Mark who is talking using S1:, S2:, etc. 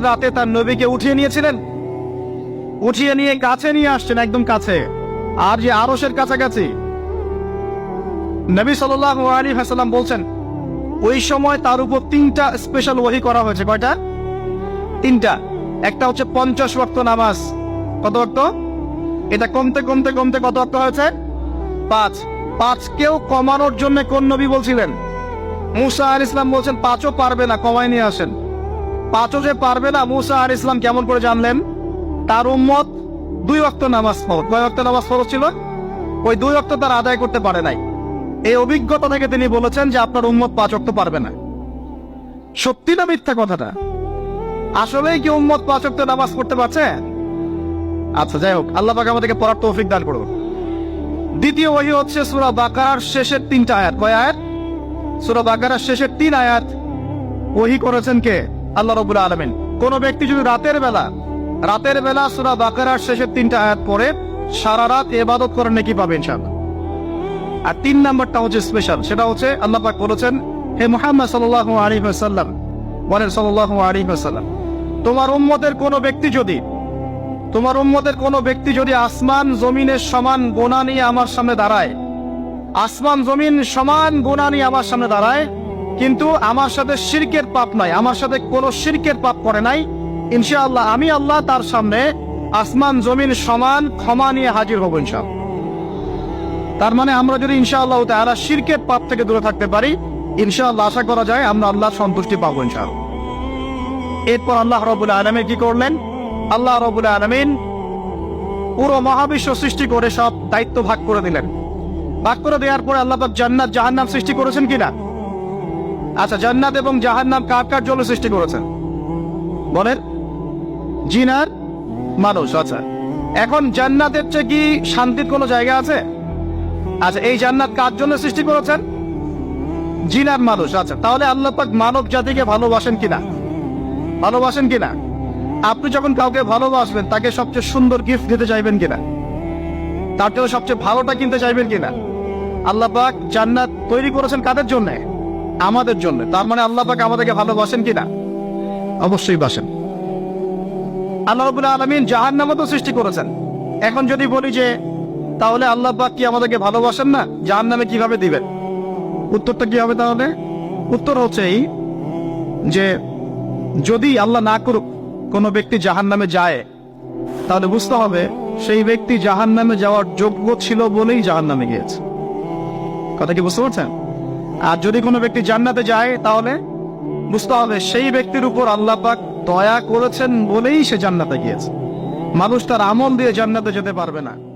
S1: রাতে তার নবীকে উঠিয়ে নিয়েছিলেন। উঠিয়ে নিয়ে কাছে নিয়ে আসছেন, একদম কাছে। আর যে আরসের কাছাকাছি। নবী বলছেন, ওই সময় তার উপর তিনটা স্পেশাল ওহি করা হয়েছে। কয়টা? তিনটা। একটা হচ্ছে পঞ্চাশ ওয়াক্ত নামাজ। কত এটা কমতে কমতে কমতে কত ওয়াক্ত হয়েছে? পাঁচ। পাঁচকেও কমানোর জন্য কোন নবী বলছিলেন? মুসা আর ইসলাম বলছেন, পাঁচও পারবে না, কমায় নিয়ে আসেন। পাঁচও যে পারবে না, মুসা আর ইসলাম কেমন করে জানলেন? তার উম্মত দুই অক্ত নামাজ ফরজ। কয় অক্ত নামাজ ফরজ ছিল? ওই দুই অক্ত তার আদায় করতে পারে নাই। এই অভিজ্ঞতা থেকে তিনি বলেছেন যে, আপনার উম্মত পাঁচ অক্ত পারবে না। সত্যি না মিথ্যা কথাটা? আসলেই কি উম্মত পাঁচ অক্ত নামাজ পড়তে পারছে? আচ্ছা যাই হোক, আল্লাহ পাক আমাদেরকে পড়ার তৌফিক দান করুন। দ্বিতীয় ওহি হচ্ছে সূরা বাকারার শেষের তিনটা আয়াত। কয় আয়াত? সূরা বাকারার শেষের তিন আয়াত। ওহি করেছেন কে? আল্লাহ রবুল আলমিন। কোন ব্যক্তি যদি রাতের বেলা রাতের বেলা সূরা বাকারার শেষের তিনটা আয়াত পড়ে, সারা রাত এবাদত করে নাকি পাবে ইনশাআল্লাহ। আর তিন নাম্বারটা হচ্ছে স্পেশাল সেটা হচ্ছে আল্লাহ পাক বলেছেন, হে মুহাম্মদ সাল্লাল্লাহু আলাইহি ওয়াসাল্লাম, বলেন সাল্লাল্লাহু আলাইহি ওয়াসাল্লাম, তোমার উম্মতের কোন ব্যক্তি যদি, তোমার উম্মতের কোন ব্যক্তি যদি আসমান জমিনের সমান গোনা নিয়ে আমার সামনে দাঁড়ায় আসমান জমিন সমান গোনা নিয়ে আমার সামনে দাঁড়ায়। কিন্তু আমার সাথে শিরকের পাপ নাই, আমার সাথে কোনো শিরকের পাপ করে নাই। ইনশাআল্লাহ আমি আল্লাহ তার সামনে আসমান জমিন সমান ক্ষমা নিয়ে হাজির হব ইনশাআল্লাহ। তার মানে আমরা যদি ইনশাআল্লাহ তাআলা শিরকের পাপ থেকে দূরে থাকতে পারি, ইনশাআল্লাহ আশা করা যায় আমরা আল্লাহর সন্তুষ্টি পাবো ইনশাআল্লাহ। এরপর আল্লাহ রবুল আলমী কি করলেন? আল্লাহ রবুল আলমিন পুরো মহাবিশ্ব সৃষ্টি করে সব দায়িত্ব ভাগ করে দিলেন। ভাগ করে দেওয়ার পরে আল্লাহ পাক জান্নাত জাহান্নাম সৃষ্টি করেছেন কিনা? আচ্ছা জান্নাত এবং জাহান্নাম কার কার জন্য সৃষ্টি করেছেন? বলেন জিনার মানুষ আচ্ছা। এখন জান্নাতের চেয়ে কি শান্তির কোনো জায়গা আছে? আচ্ছা এই জান্নাত কার জন্য সৃষ্টি করেছেন? জিনার মানুষ আচ্ছা। তাহলে আল্লাহ পাক মানব জাতিকে ভালোবাসেন কিনা? ভালোবাসেন কিনা? আপনি যখন কাউকে ভালোবাসবেন, তাকে সবচেয়ে সুন্দর গিফট দিতে চাইবেন কিনা? তার জন্য সবচেয়ে ভালোটা কিনতে চাইবেন কিনা? আল্লাহ পাক জান্নাত তৈরি করেছেন কাদের জন্য? আমাদের জন্য। তার মানে আল্লাহ পাক আমাদেরকে ভালোবাসেন কিনা? অবশ্যই বাসেন। আল্লাহ রবুল্লা আলমিন জাহান্নামও তো সৃষ্টি করেছেন। এখন যদি বলি যে, তাহলে আল্লাহ পাক কি আমাদেরকে ভালোবাসেন না? জাহান্নামে কীভাবে দিবেন? উত্তরটা কি হবে তাহলে? উত্তর হচ্ছে এই যে, যদি আল্লাহ না করুক, কোনো ব্যক্তি জাহান নামে যায়, তাহলে বুঝতে হবে সেই ব্যক্তি জাহান নামে যাওয়ার যোগ্য ছিল বলেই জাহান নামে গিয়েছে। কথা কি বুঝতে পারছেন? আর যদি কোনো ব্যক্তি জান্নাতে যায়, তাহলে বুঝতে হবে সেই ব্যক্তির উপর আল্লাহ পাক দয়া করেছেন বলেই সে জান্নাতে গিয়েছে। মানুষ তার আমল দিয়ে জান্নাতে যেতে পারবে না।